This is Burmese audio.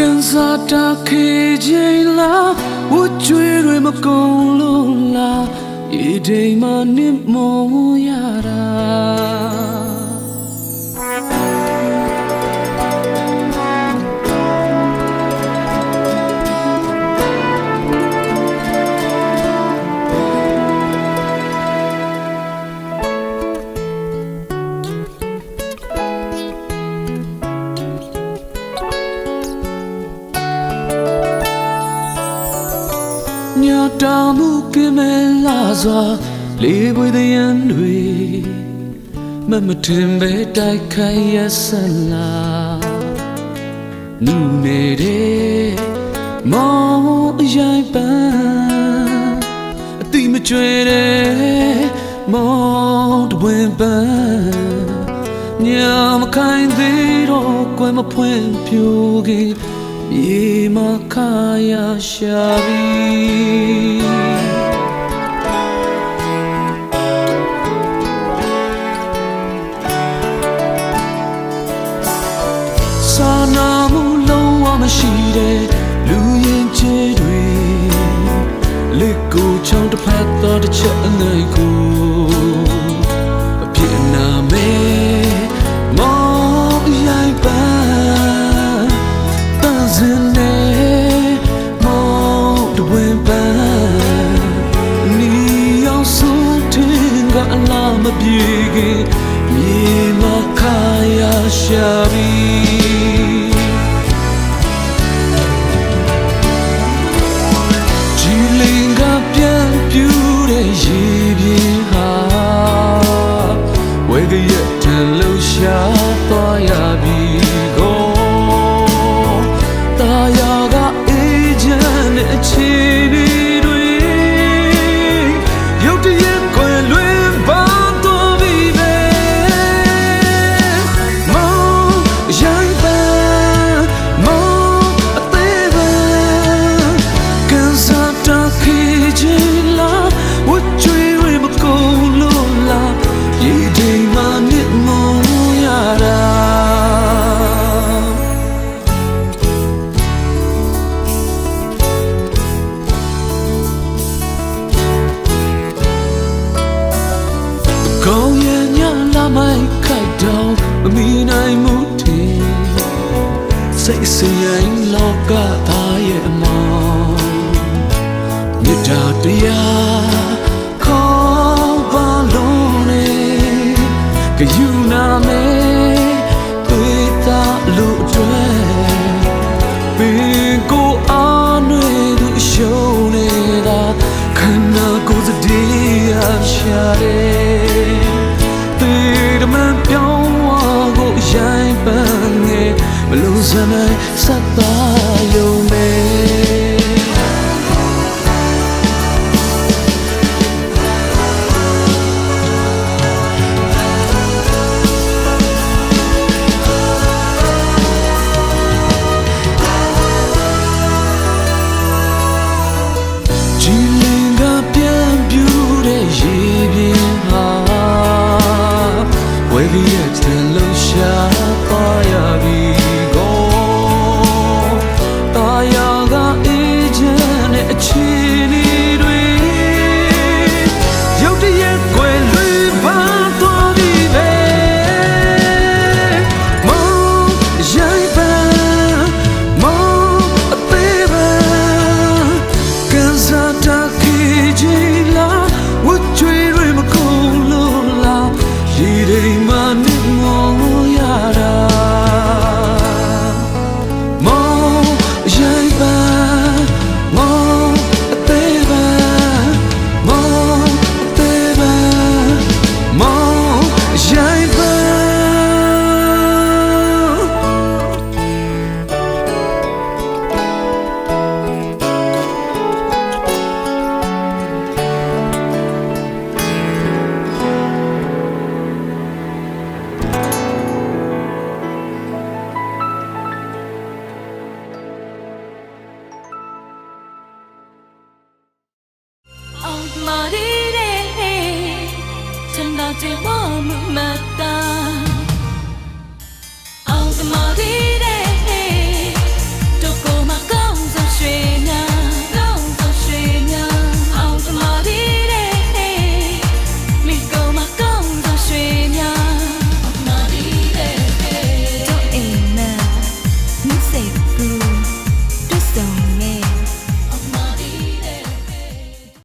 ကန်စာတာခေချိန်လားဝတ်ကြွေတွေမကုန်လို့လားဤဒိမ်မနစ်မောရတာ ညတာမှုကင်းမဲ့လာစွာလေးပွေတဲ့ရန်တွေမမတင်ပဲတိုက်ခိုက်ရဆက်လာနူနေတဲ့မောင်အရိုင်ပန်းအတိမကျွေတဲ့မောင်တပွင့်ပန်းညာမခိုင်သေးတော့ကွယ်မဖွင့်ပြိုခင် မြေမခါရရှာပြီစာနာမှုလုံးဝမရှိတဲ့လူရင်ချေတွေလက်ကိုချောင်းတစ်ဖက်သောတစ်ချက်အငိုက်ကိုအပြစ်နာမဲမော လားမပြေခင်မြေမခါ လာမိုက်ခိုက်တော့မမီနိုင်မှုတင်စိတ်ဆင်းရဲလောကသားရဲ့အမောင်မြတ်တာတရားခေါ်ပါလို့နေကယူနာမေတွေ့တာလို့အတွက်ပင်ကိုအားနွေသူရှုံးနေတာခန္ဓာကိုယ်စတည်းရရှာတယ်တေတမန် ပြောင်းဝါကိုရိုင်းပန်းငယ်မလို့စနိုင်စက်သား ဝေးရဲ့တန်လုံးရှာပါရပြီ အော်မာရီရဲချမ်းသာတဲ့ဝမမတာအော်မာရီ